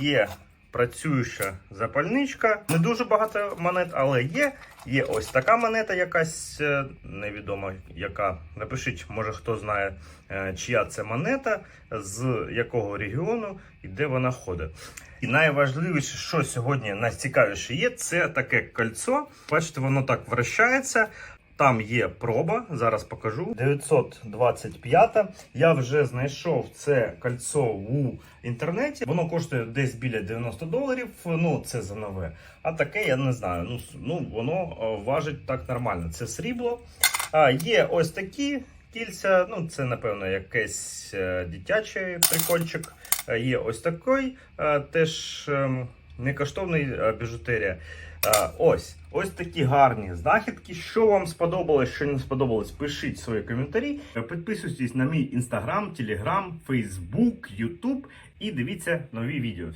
Є працююча запальничка. Не дуже багато монет, але є. Є ось така монета, якась е, невідома яка. Напишіть, може хто знає, е, чия це монета, з якого регіону і де вона ходить. І найважливіше, що сьогодні найцікавіше є, це таке кольцо. Бачите, воно так вращається. Там є проба, зараз покажу. 925. Я вже знайшов це кольцо у інтернеті. Воно коштує десь біля 90 доларів. Ну, це за нове. А таке я не знаю. Ну, ну воно е, важить так нормально. Це срібло. А є ось такі кільця. Ну, це напевно якийсь е, дитячий прикольчик. Е, Є ось такий, теж ем, некоштовний е, біжутерія. Е, Ось, ось такі гарні знахідки. Що вам сподобалось, що не сподобалось, пишіть свої коментарі. Е, Підписуйтесь на мій інстаграм, телеграм, фейсбук, ютуб і дивіться нові відео.